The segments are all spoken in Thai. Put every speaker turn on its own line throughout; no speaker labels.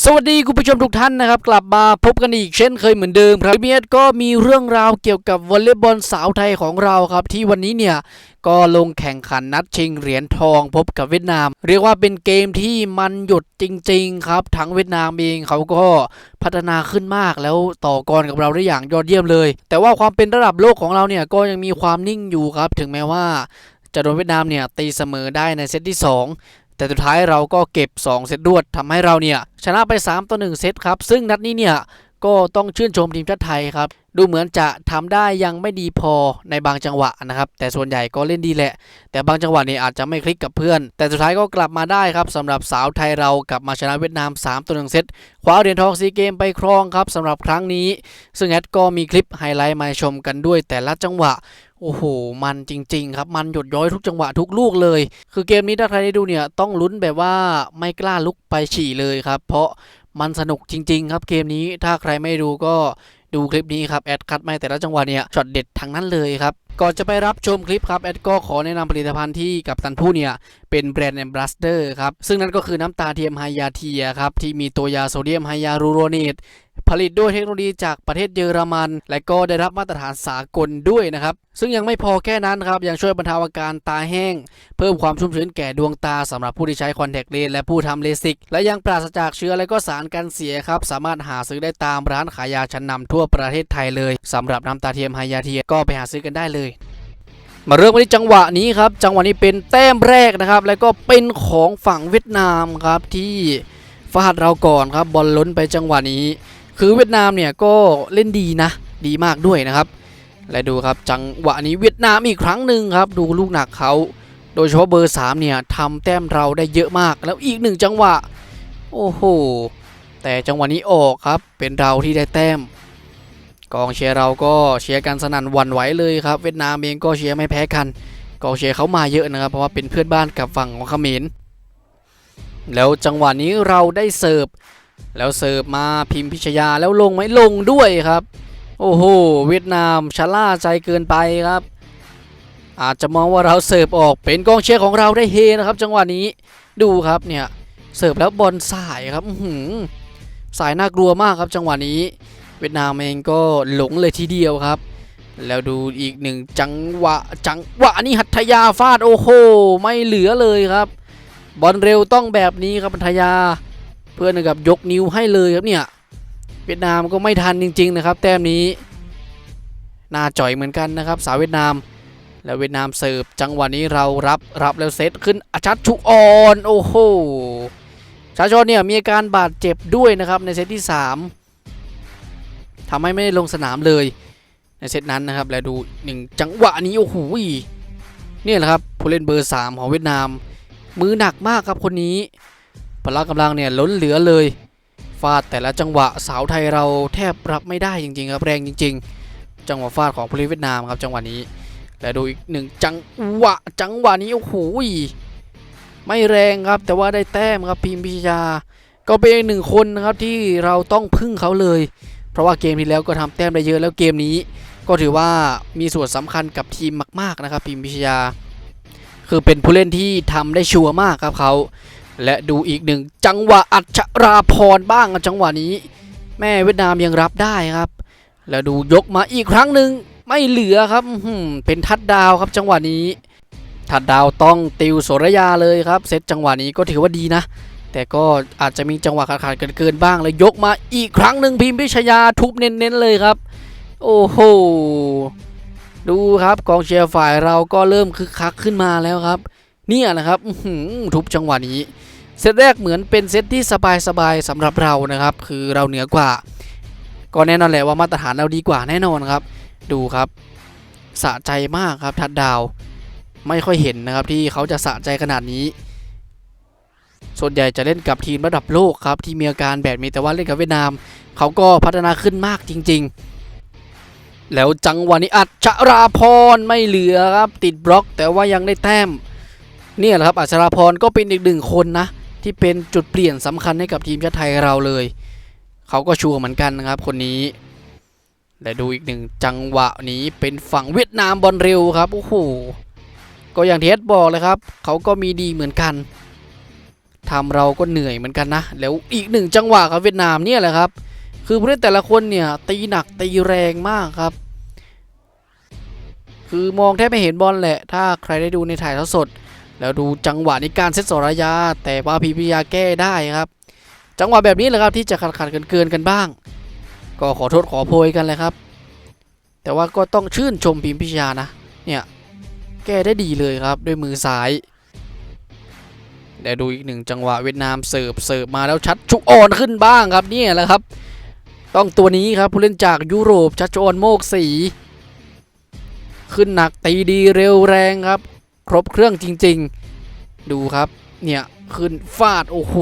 สวัสดีคุณผู้ชมทุกท่านนะครับ กลับมาพบกันอีกเช่นเคยเหมือนเดิมครับเมียดก็มีเรื่องราวเกี่ยวกับวอลเลย์บอลสาวไทยของเราครับ ที่วันนี้เนี่ยก็ลงแข่งขันนัดชิงเหรียญทองพบกับเวียดนาม เรียกว่าเป็นเกมที่มันหยุดจริง ๆ ครับทั้งเวียดนามเองเขาก็พัฒนาขึ้นมากแล้วต่อกรกับเราได้อย่างยอดเยี่ยมเลย แต่ว่าความเป็นระดับโลกของเราเนี่ยก็ยังมีความนิ่งอยู่ครับ ถึงแม้ว่าจะโดนเวียดนามเนี่ยตีเสมอได้ในเซตที่ 2 แต่สุดท้ายเราก็เก็บ 2 เซตรวดทำให้เราเนี่ยชนะไป 3 ต่อ 1 เซตครับ ซึ่งนัดนี้เนี่ยก็ต้องชื่นชมทีมชาติไทยครับ ดูเหมือนจะทำได้ยังไม่ดีพอในบางจังหวะนะครับ แต่ส่วนใหญ่ก็เล่นดีแหละ แต่บางจังหวะเนี่ยอาจจะไม่คลิกกับเพื่อน แต่สุดท้ายก็กลับมาได้ครับสำหรับสาวไทยเรากลับมาชนะเวียดนาม 3ต่อ1เซตคว้าเหรียญทองซีเกมไปครองครับสำหรับครั้งนี้ ซึ่งแอดก็มีคลิปไฮไลท์มาชมกันด้วยแต่ละจังหวะ โอ้โห มันจริง ๆ ครับ มันหยดย้อยทุกจังหวะทุกลูกเลย คือเกมนี้ถ้าใครได้ดูเนี่ย ต้องลุ้นแบบว่าไม่กล้าลุกไปฉี่เลยครับ เพราะมันสนุกจริง ๆ ครับเกมนี้ถ้าใครไม่ดูก็ดูคลิปนี้ครับแอดคัดไม่แต่ละจังหวะเนี่ยช็อตเด็ดทั้งนั้นเลยครับก่อนจะไปรับชมคลิปครับแอดก็ขอแนะนำผลิตภัณฑ์ที่กับตันผู้เนี่ย เป็นแบรนด์แอมบรัสเดอร์ครับ ซึ่งนั่นก็คือน้ำตาเทียมไฮยาเทียครับ ที่มีตัวยาโซเดียมไฮยาลูโรเนตผลิตด้วยเทคโนโลยีจากประเทศเยอรมัน และก็ได้รับมาตรฐานสากลด้วยนะครับ ซึ่งยังไม่พอแค่นั้นครับ ยังช่วยบรรเทาอาการตาแห้ง เพิ่มความชุ่มชื้นแก่ดวงตาสำหรับผู้ที่ใช้คอนแทคเลนส์และผู้ทำเลสิก และยังปราศจากเชื้อและก็สารกันเสียครับ สามารถหาซื้อได้ตามร้านขายยาชั้นนำทั่วประเทศไทยเลยสำหรับน้ำตาเทียมไฮยาเทียก็ไปหาซื้อกันได้เลย มาเริ่มกันที่จังหวะนี้ครับ จังหวะนี้เป็นแต้มแรกนะครับ แล้วก็เป็นของฝั่งเวียดนามครับที่ฟาดเราก่อนครับบอลล้นไปจังหวะนี้ คือเวียดนามเนี่ยก็เล่นดีนะ ดีมากด้วยนะครับ และดูครับจังหวะนี้เวียดนามอีกครั้งหนึ่งครับ ดูลูกหนักเขา โดยเฉพาะเบอร์3เนี่ยทำแต้มเราได้เยอะมาก แล้วอีกหนึ่งจังหวะ โอ้โหแต่จังหวะนี้ออกครับเป็นเราที่ได้แต้ม กองเชียร์เราก็เชียร์กันสนั่นวันไหวเลยครับ เวียดนามเองก็เชียร์ไม่แพ้กัน กองเชียร์เขามาเยอะนะครับ เพราะว่าเป็นเพื่อนบ้านกับฝั่งของเขมรแล้วจังหวะนี้เราได้เสิร์ฟแล้วเสิร์ฟมาพิมพิชยาแล้วลงไหมลงด้วยครับ โอ้โหเวียดนามชะล่าใจเกินไปครับ อาจจะมองว่าเราเสิร์ฟออกเป็นกองเชียร์ของเราได้เฮนะครับ จังหวะนี้ดูครับเนี่ยเสิร์ฟแล้วบอลสายครับหือสายน่ากลัวมากครับจังหวะนี้ เวียดนามเองก็หลงเลยทีเดียวครับ แล้วดูอีกหนึ่งจังหวะจังหวะนี้หัตถยาฟาดโอ้โหไม่เหลือเลยครับ บอลเร็วต้องแบบนี้ครับหัตถยา เพื่อนกับยกนิ้วให้เลยครับเนี่ยเวียดนามก็ไม่ทันจริง ๆ นะครับ แต้มนี้น่าจ่อยเหมือนกันนะครับ สาวเวียดนาม แล้วเวียดนามเสิร์ฟจังหวะนี้เรารับรับแล้วเซตขึ้นอาชัดชุออนโอ้โหชาชอนเนี่ยมีอาการบาดเจ็บด้วยนะครับในเซตที่ 3 ทำให้ไม่ได้ลงสนามเลยในเซตนั้นนะครับ แล้วดูหนึ่งจังหวะนี้โอ้โหนี่แหละครับผู้เล่นเบอร์ 3 ของเวียดนาม มือหนักมากครับคนนี้พละกำลังเนี่ยล้นเหลือเลยฟาดแต่ละจังหวะสาวไทยเราแทบรับไม่ได้จริงๆครับแรงจริง ๆ จังหวะฟาดของผู้เล่นเวียดนามครับจังหวะนี้ และดูอีกหนึ่งจังหวะจังหวะนี้โอ้โหไม่แรงครับแต่ว่าได้แต้มครับพิมพิชยา ก็เป็นหนึ่งคนนะครับที่เราต้องพึ่งเขาเลย เพราะว่าเกมที่แล้วก็ทำแต้มได้เยอะแล้วเกมนี้ ก็ถือว่ามีส่วนสำคัญกับทีมมากๆนะครับพิมพิชยา คือเป็นผู้เล่นที่ทำได้ชัวร์มากครับเขาและดูอีกหนึ่งจังหวะอัจฉราพรบ้างจังหวะนี้ แม่เวียดนามยังรับได้ครับ แล้วดูยกมาอีกครั้งหนึ่งไม่เหลือครับเป็นทัดดาวครับจังหวะนี้ทัดดาวต้องติวโสระยาเลยครับเซตจังหวะนี้ก็ถือว่าดีนะ แต่ก็อาจจะมีจังหวะขาดๆเกินๆบ้างแล้วยกมาอีกครั้งหนึ่งพิมพิชยาทุบเน้นๆเลยครับ โอ้โหดูครับกองเชียร์ฝ่ายเราก็เริ่มคึกคักขึ้นมาแล้วครับ เนี่ยนะครับทุบจังหวะนี้เซตแรกเหมือนเป็นเซตที่สบายๆสำหรับเรานะครับ คือเราเหนือกว่า ก็แน่นอนแหละว่ามาตรฐานเราดีกว่าแน่นอนครับ ดูครับสะใจมากครับทัดดาว ไม่ค่อยเห็นนะครับที่เขาจะสะใจขนาดนี้ ส่วนใหญ่จะเล่นกับทีมระดับโลกครับ ที่มีอาการแบบนี้แต่ว่าเล่นกับเวียดนาม เขาก็พัฒนาขึ้นมากจริง ๆ แล้วจังหวะนี้อัจฉราพรไม่เหลือครับติดบล็อก แต่ว่ายังได้แต้มเนี่ยแหละครับอัชราพรก็เป็นอีกหนึ่งคนนะ ที่เป็นจุดเปลี่ยนสำคัญให้กับทีมชาติไทยเราเลย เขาก็ชัวร์เหมือนกันนะครับ คนนี้และดูอีกหนึ่งจังหวะนี้เป็นฝั่งเวียดนามบอลเร็วครับโอ้โหก็อย่างที่เอสบอกเลยครับ เขาก็มีดีเหมือนกัน ทำเราก็เหนื่อยเหมือนกันนะ แล้วอีกหนึ่งจังหวะครับเวียดนามเนี่ยแหละครับ คือผู้เล่นแต่ละคนเนี่ยตีหนักตีแรงมากครับ คือมองแทบไม่เห็นบอลแหละ ถ้าใครได้ดูในถ่ายทอดสด แล้วดูจังหวะในการเซตสรยา แต่ว่าพีพียาแก้ได้ครับ จังหวะแบบนี้แหละครับที่จะขัดขัดเกินเกินกันบ้าง ก็ขอโทษขอโพยกันเลยครับ แต่ว่าก็ต้องชื่นชมพิมพิชยานะ เนี่ยแก้ได้ดีเลยครับด้วยมือซ้าย เดี๋ยวดูอีกหนึ่งจังหวะเวียดนามเสิร์ฟเสิร์ฟมาแล้วชัดชุกอ่อนขึ้นบ้างครับนี่แหละครับ ต้องตัวนี้ครับผู้เล่นจากยุโรปชัดชุกอ่อนโมกสีขึ้นหนักตีดีเร็วแรงครับ ครบเครื่องจริง ๆ ดูครับเนี่ยขึ้นฟาดโอ้โห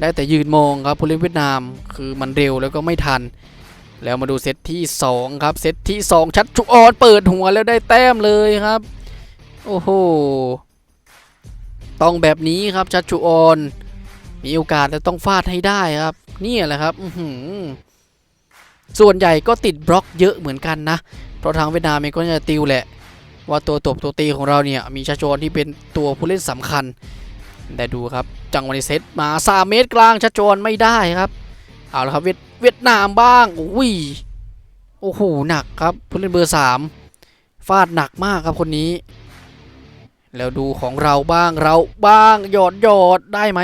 ได้แต่ยืนมองครับผู้เล่นเวียดนามคือมันเร็วแล้วก็ไม่ทัน แล้วมาดูเซตที่ 2 ครับ เซตที่ 2 ชัดชุกออนเปิดหัวแล้วได้แต้มเลยครับ โอ้โห ต้องแบบนี้ครับชัดชุออนมีโอกาสแต่ต้องฟาดให้ได้ครับ นี่แหละครับส่วนใหญ่ก็ติดบล็อกเยอะเหมือนกันนะ เพราะทางเวียดนามเองก็จะติวแหละ ว่าตัวตบตัวตีของเราเนี่ย มีชัดชุออนที่เป็นตัวผู้เล่นสำคัญ แต่ดูครับ จังหวะนี้เซตมา3เมตรกลางชัดชุออนไม่ได้ครับ เอาละครับเวียดเวียดนามบ้างอุ้ยโอ้โหหนักครับผู้เล่นเบอร์สามฟาดหนักมากครับคนนี้ แล้วดูของเราบ้างเราบ้างหยอดหยอดได้ไหม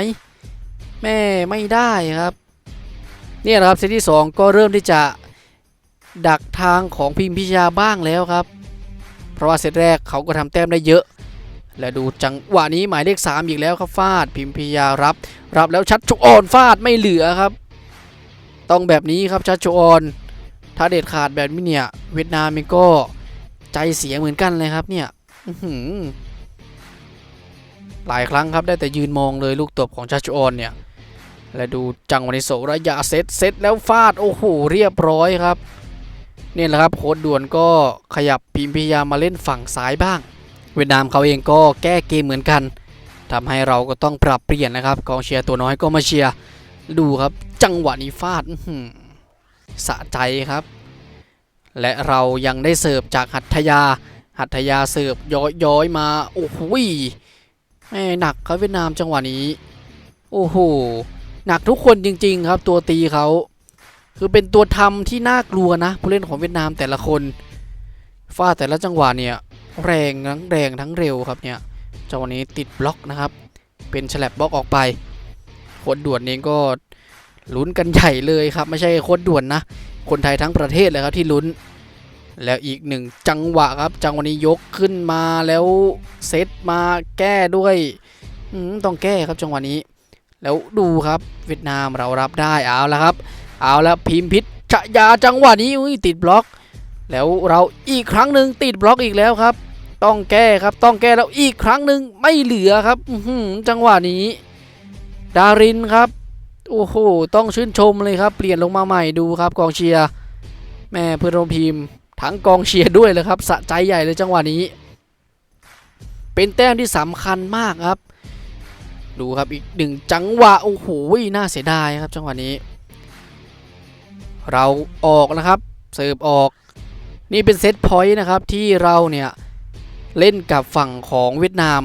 แม่ไม่ได้ครับเนี่ยนะครับเซตที่สองก็เริ่มที่จะดักทางของพิมพิชยาบ้างแล้วครับ เพราะว่าเซตแรกเขาก็ทำแต้มได้เยอะ และดูจังหวะนี้หมายเลข 3 อีกแล้วครับฟาดพิมพิยารับ รับแล้วชัดชุกอ่อนฟาดไม่เหลือครับ ต้องแบบนี้ครับชัดชออนถ้าเด็ดขาดแบบนี้เนี่ยเวียดนามเองก็ใจเสียเหมือนกันเลยครับเนี่ยอื หลายครั้งครับได้แต่ยืนมองเลยลูกตบของชัดชออนเนี่ย และดูจังหวะในโสระยะเซตเซตแล้วฟาดโอ้โหเรียบร้อยครับเนี่ยแหละครับโค้ดด่วนก็ขยับพิมพ์พยามาเล่นฝั่งซ้ายบ้าง เวียดนามเขาเองก็แก้เกมเหมือนกันทำให้เราก็ต้องปรับเปลี่ยนนะครับกองเชียร์ตัวน้อยก็มาเชียร์ดูครับจังหวะนี้ฟาดสะใจครับ และเรายังได้เสิร์ฟจากหัตถยา หัตถยาเสิร์ฟย้อยย้อยมาโอ้โห แม่หนักครับเวียดนามจังหวะนี้ โอ้โหหนักทุกคนจริง ๆ ครับ ตัวตีเขาคือเป็นตัวทำที่น่ากลัวนะผู้เล่นของเวียดนามแต่ละคนฟาดแต่ละจังหวะเนี่ยแรงทั้งแรงทั้งเร็วครับเนี่ยจังหวะนี้ติดบล็อกนะครับ เป็นฉลับบล็อกออกไปโคตรด่วนเองก็ลุ้นกันใหญ่เลยครับ ไม่ใช่โคตรด่วนนะ คนไทยทั้งประเทศเลยครับที่ลุ้น แล้วอีกหนึ่งจังหวะครับ จังหวะนี้ยกขึ้นมาแล้วเซตมาแก้ด้วยต้องแก้ครับจังหวะนี้ แล้วดูครับเวียดนามเรารับได้เอาละครับ เอาละพิมพิษชยาจังหวะนี้ติดบล็อก แล้วเราอีกครั้งหนึ่งติดบล็อกอีกแล้วครับ ต้องแก้ครับต้องแก้แล้วอีกครั้งหนึ่งไม่เหลือครับจังหวะนี้ ดารินครับโอ้โหต้องชื่นชมเลยครับ เปลี่ยนลงมาใหม่ดูครับกองเชียร์แม่เพื่อนร่วมทีม ทั้งกองเชียร์ด้วยเลยครับสะใจใหญ่เลยจังหวะนี้ เป็นแต้มที่สำคัญมากครับ ดูครับอีกหนึ่งจังหวะโอ้โหน่าเสียดายครับจังหวะนี้ เราออกนะครับเสิร์ฟออก นี่เป็นเซตพอยต์นะครับที่เราเนี่ยเล่นกับฝั่งของเวียดนาม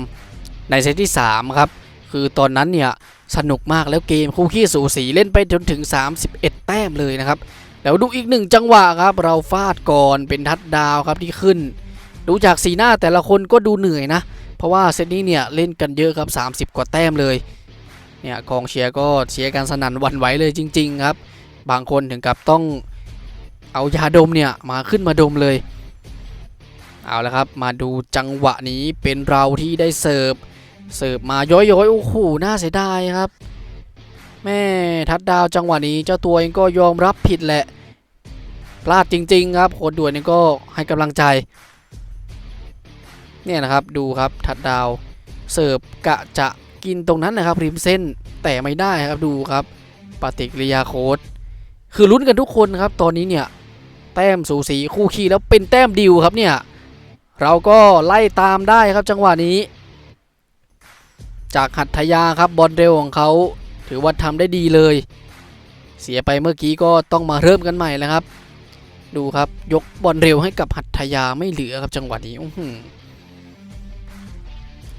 ในเซตที่ 3 ครับ คือตอนนั้นเนี่ยสนุกมากแล้วเกมคู่ขี้สูสีเล่นไปจนถึง 31 แต้มเลยนะครับ แล้วดูอีกหนึ่งจังหวะครับ เราฟาดก่อนเป็นทัดดาวครับที่ขึ้น ดูจากสีหน้าแต่ละคนก็ดูเหนื่อยนะ เพราะว่าเซตนี้เนี่ยเล่นกันเยอะครับ 30 กว่าแต้มเลยเนี่ยกองเชียร์ก็เชียร์กันสนั่นวันไหวเลยจริง ๆ ครับ บางคนถึงกับต้องเอายาดมเนี่ยมาขึ้นมาดมเลย เอาละครับมาดูจังหวะนี้เป็นเราที่ได้เสิร์ฟเสิร์ฟมาย้อยๆโอ้โหน่าเสียดายครับ แม่ทัดดาวจังหวะนี้เจ้าตัวเองก็ยอมรับผิดแหละพลาดจริง ๆ ครับโคดด่วนนี่ก็ให้กำลังใจ เนี่ยนะครับดูครับทัดดาวเสิร์ฟกะจะกินตรงนั้นนะครับริมเส้นแต่ไม่ได้ครับดูครับปฏิกิริยาโค้ดคือลุ้นกันทุกคนครับ ตอนนี้เนี่ยแต้มสูสีคู่ขี้แล้วเป็นแต้มดิวครับเนี่ยเราก็ไล่ตามได้ครับจังหวะนี้ จากหัตถยาครับบอลเร็วของเขา ถือว่าทำได้ดีเลย เสียไปเมื่อกี้ก็ต้องมาเริ่มกันใหม่แล้วครับ ดูครับยกบอลเร็วให้กับหัตถยาไม่เหลือครับจังหวะนี้อื้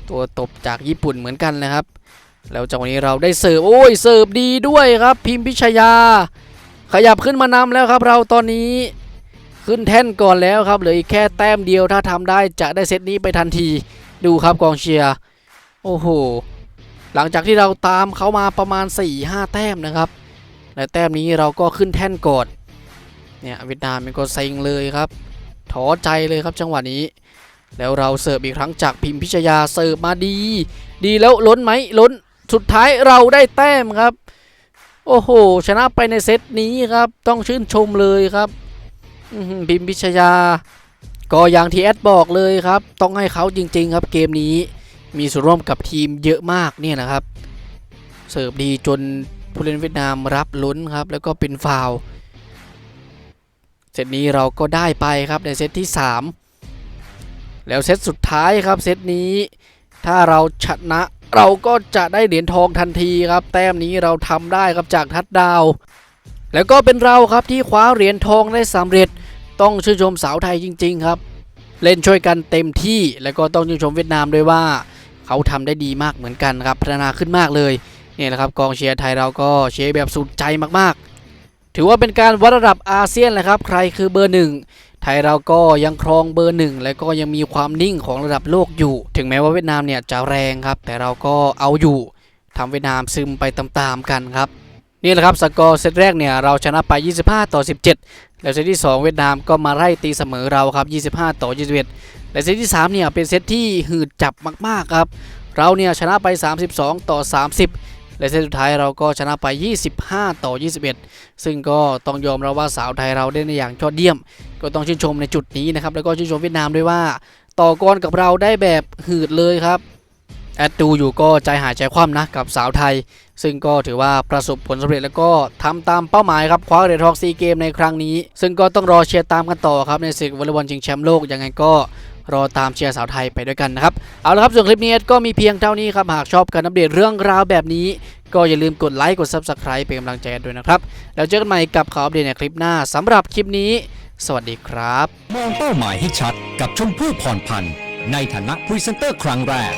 ตัวตบจากญี่ปุ่นเหมือนกันนะครับ แล้วจังหวะนี้เราได้เสิร์ฟโอ้ยเสิร์ฟดีด้วยครับ พิมพิชยา ขยับขึ้นมานำแล้วครับ เราตอนนี้ขึ้นแท่นก่อนแล้วครับเหลืออีกแค่แต้มเดียวถ้าทำได้จะได้เซตนี้ไปทันที ดูครับกองเชียร์โอ้โห หลังจากที่เราตามเขามาประมาณ 4-5 แต้มนะครับและแต้มนี้เราก็ขึ้นแท่นก่อนเนี่ยเวียดนามมันก็เซ็งเลยครับท้อใจเลยครับจังหวะนี้ แล้วเราเสิร์ฟอีกครั้งจากพิมพิชยาเสิร์ฟมาดี ดีแล้วล้นไหมล้นสุดท้ายเราได้แต้มครับ โอ้โห ชนะไปในเซตนี้ครับ ต้องชื่นชมเลยครับพิมพิชยา ก็อย่างที่แอดบอกเลยครับ ต้องให้เขาจริง ๆ ครับเกมนี้ มีส่วนร่วมกับทีมเยอะมากเนี่ยนะครับ เสิร์ฟดีจนผู้เล่นเวียดนามรับลุ้นครับ แล้วก็เป็นฟาวเซตนี้เราก็ได้ไปครับในเซตที่ 3 แล้วเซตสุดท้ายครับเซตนี้ถ้าเราชนะเราก็จะได้เหรียญทองทันทีครับ แต้มนี้เราทำได้ครับจากทัดดาว แล้วก็เป็นเราครับที่คว้าเหรียญทองได้สำเร็จ ต้องชื่นชมสาวไทยจริง ๆ ครับ เล่นช่วยกันเต็มที่แล้วก็ต้องชื่นชมเวียดนามด้วยว่า เขาทำได้ดีมากเหมือนกันครับพัฒนาขึ้นมากเลยเนี่ยนะครับกองเชียร์ไทยเราก็เชียร์แบบสุดใจมากๆ ถือว่าเป็นการวัดระดับอาเซียนแหละครับ ใครคือเบอร์หนึ่งไทยเราก็ยังครองเบอร์หนึ่งและก็ยังมีความนิ่งของระดับโลกอยู่ ถึงแม้ว่าเวียดนามเนี่ยจะแรงครับ แต่เราก็เอาอยู่ทำเวียดนามซึมไปตามๆกันครับนี่แหละครับสกอร์เซตแรกเนี่ยเราชนะไป 25 ต่อ 17 แล้วเซตที่ 2 เวียดนามก็มาไล่ตีเสมอเราครับ 25 ต่อ 21 และเซตที่ 3 เนี่ย เป็นเซตที่หืดจับมากๆครับ เราเนี่ยชนะไป 32 ต่อ 30 และเซตสุดท้ายเราก็ชนะไป 25 ต่อ 21 ซึ่งก็ต้องยอมรับว่าสาวไทยเราได้ในอย่างยอดเยี่ยม ก็ต้องชื่นชมในจุดนี้นะครับ แล้วก็ชื่นชมเวียดนามด้วยว่า ต่อกรกับเราได้แบบหืดเลยครับแอดดูอยู่ก็ใจหายใจคว่ำนะกับสาวไทย ซึ่งก็ถือว่าประสบผลสำเร็จแล้วก็ทำตามเป้าหมายครับคว้าเหรียญทองซีเกมในครั้งนี้ ซึ่งก็ต้องรอเชียร์ตามกันต่อครับในศึกวอลเลย์บอลชิงแชมป์โลกยังไงก็ รอตามเชียร์สาวไทยไปด้วยกันนะครับ เอาละครับส่วนคลิปนี้ก็มีเพียงเท่านี้ครับ หากชอบการอัปเดตเรื่องราวแบบนี้ ก็อย่าลืมกดไลค์กด Subscribe เป็นกำลังใจกันด้วยนะครับ แล้วเจอกันใหม่กับข่าวอัปเดตในคลิปหน้าสำหรับคลิปนี้ สวัสดีครับ
มองเป้าหมายให้ชัดกับชมพู่พรพันธ์ในฐานะพรีเซนเตอร์ครั้งแรก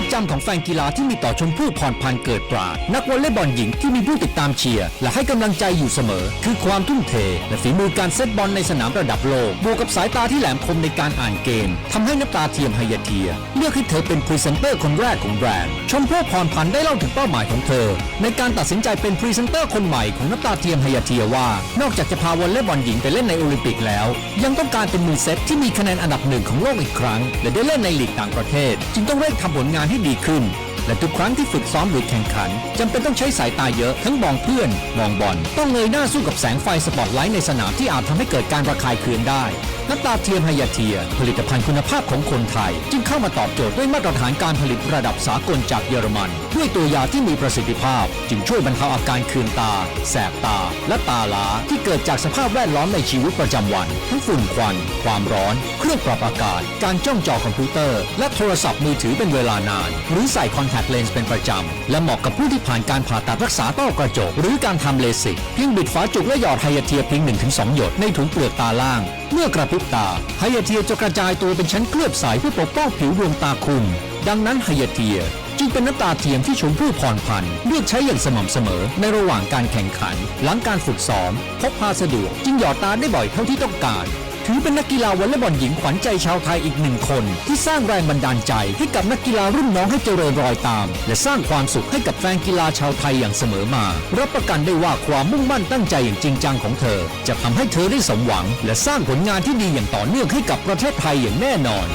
าพจำของแฟนกีฬาที่มีต่อชมพู่พรพันธ์เกิดปราด นักวอลเลย์บอลหญิงที่มีผู้ติดตามเชียร์และให้กำลังใจอยู่เสมอ คือความทุ่มเท และฝีมือการเซตบอลในสนามระดับโลกบวกกับสายตาที่แหลมคมในการอ่านเกมทำให้น้ำตาเทียมไฮยาเทีย เลือกให้เธอเป็นพรีเซนเตอร์คนแรกของแบรนด์ชมพู่พรพันธ์ได้เล่าถึงเป้าหมายของเธอ ในการตัดสินใจเป็นพรีเซนเตอร์คนใหม่ของน้ำตาเทียมไฮยาเทียว่า นอกจากจะพาวอลเลย์บอลหญิงไปเล่นในโอลิมปิกแล้ว ยังต้องการเป็นมือเซตที่มีคะแนนอันดับหนึ่งของโลกอีกครั้ง และได้เล่นในลีกต่างประเทศ จึงต้องเร่งทำผลงานให้ดีขึ้น และทุกครั้งที่ฝึกซ้อมหรือแข่งขันจำเป็นต้องใช้สายตาเยอะทั้งมองเพื่อน มองบอลต้องเงยหน้าสู้กับแสงไฟสปอตไลท์ในสนามที่อาจทำให้เกิดการระคายเคืองได้ น้ำตาเทียมไฮยาเทีย ผลิตภัณฑ์คุณภาพของคนไทย จึงเข้ามาตอบโจทย์ด้วยมาตรฐานการผลิตระดับสากลจากเยอรมัน ด้วยตัวยาที่มีประสิทธิภาพ จึงช่วยบรรเทาอาการคืองตา แสบตา และตาล้าที่เกิดจากสภาพแวดล้อมในชีวิตประจำวัน ทั้งฝุ่นควัน ความร้อน เครื่องปรับอากาศ การจ้องจอคอมพิวเตอร์ และโทรศัพท์มือถือเป็นเวลานาน หรือใส่คอนแทคเลนส์เป็นประจำและเหมาะกับผู้ที่ผ่านการผ่าตัดรักษาต้อกระจก หรือการทำเลสิกเพียงบิดฝาจุกและหยอดไฮยาเทียเพียง1-2หยดในถุงเปลือกตาล่าง เมื่อกระพริบตาไฮยาเทียจะกระจายตัวเป็นชั้นเคลือบใสเพื่อปกป้องผิวดวงตาคุณ ดังนั้นไฮยาเทียจึงเป็นน้ำตาเทียมที่ชมพู่พรพันธ์เลือกใช้อย่างสม่ำเสมอในระหว่างการแข่งขัน หลังการฝึกซ้อมพกพาสะดวกจึงหยอดตาได้บ่อยเท่าที่ต้องการ ถือเป็นนักกีฬาวอลเลย์บอลหญิงขวัญใจชาวไทยอีกหนึ่งคน ที่สร้างแรงบันดาลใจให้กับนักกีฬารุ่นน้องให้เจริญรอยตาม และสร้างความสุขให้กับแฟนกีฬาชาวไทยอย่างเสมอมา รับประกันได้ว่าความมุ่งมั่นตั้งใจอย่างจริงจังของเธอ จะทำให้เธอได้สมหวัง และสร้างผลงานที่ดีอย่างต่อเนื่องให้กับประเทศไทยอย่างแน่นอน